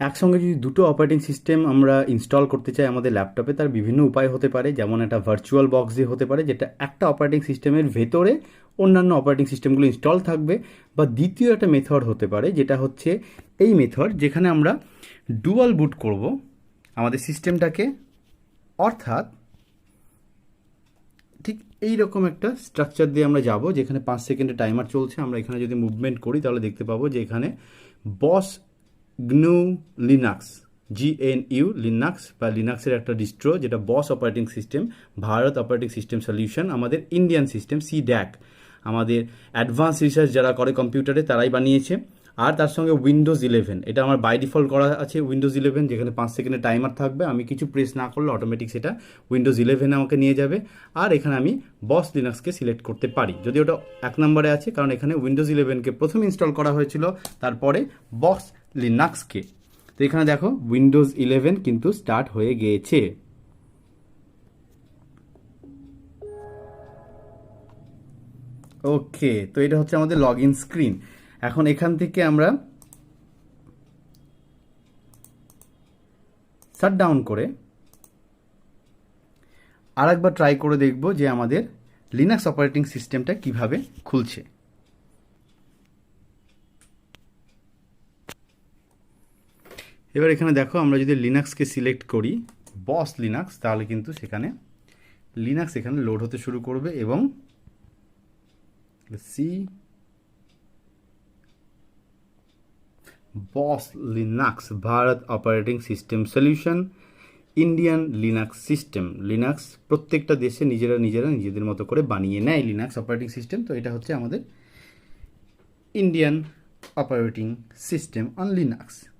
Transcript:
একসঙ্গে যদি দুটো অপারেটিং সিস্টেম আমরা ইনস্টল করতে চাই আমাদের ল্যাপটপে তার বিভিন্ন উপায় হতে পারে। যেমন একটা ভার্চুয়াল বক্স দিয়ে হতে পারে, যেটা একটা অপারেটিং সিস্টেমের ভেতরে অন্যান্য অপারেটিং সিস্টেমগুলো ইনস্টল থাকবে। বা দ্বিতীয় একটা মেথড হতে পারে, যেটা হচ্ছে এই মেথড যেখানে আমরা ডুয়াল বুট করব আমাদের সিস্টেমটাকে অর্থাৎ ঠিক এই রকম একটা স্ট্রাকচার দিয়ে আমরা যাব, যেখানে পাঁচ সেকেন্ডের টাইমার চলছে। আমরা এখানে যদি মুভমেন্ট করি, তাহলে দেখতে পাবো যে এখানে boss GNU Linux GNU Linux বা লিনাক্সের একটা ডিস্ট্রো যেটা BOSS operating system Bharat operating system solution আমাদের ইন্ডিয়ান সিস্টেম সি ড্যাক আমাদের অ্যাডভান্স রিসার্চ যারা করে কম্পিউটারে তারাই বানিয়েছে। আর তার সঙ্গে উইন্ডোজ ইলেভেন এটা আমার বাই ডিফল্ট করা আছে উইন্ডোজ ইলেভেন যেখানে পাঁচ সেকেন্ডের টাইমার থাকবে। আমি কিছু প্রেস না করলে অটোমেটিক সেটা উইন্ডোজ ইলেভেনে আমাকে নিয়ে যাবে। আর এখানে আমি বস লিনাক্সকে সিলেক্ট করতে পারি। যদি ওটা এক নম্বরে আছে, কারণ এখানে উইন্ডোজ ইলেভেনকে প্রথম ইনস্টল করা হয়েছিল, তারপরে বক্স লিনাক্সকে তো এখানে দেখো উইন্ডোজ ইলেভেন কিন্তু স্টার্ট হয়ে গিয়েছে। ওকে তো এটা হচ্ছে আমাদের লগ ইন স্ক্রিন এখন এখান থেকে আমরা শাট ডাউন করে আরেকবার ট্রাই করে দেখব যে আমাদের লিনাক্স অপারেটিং সিস্টেমটা কীভাবে খুলছে। এবার এখানে দেখো আমরা যদি লিনাক্সকে সিলেক্ট করি বস লিনাক্স তাহলে কিন্তু সেখানে লিনাক্স এখানে লোড হতে শুরু করবে এবং C BOSS Linux Bharat operating system solution, Indian Linux system. Linux প্রত্যেকটা দেশে নিজেরা নিজেরা নিজেদের মতো করে বানিয়ে নেয় লিনাক্স অপারেটিং সিস্টেম। তো এটা হচ্ছে আমাদের Indian operating system on Linux.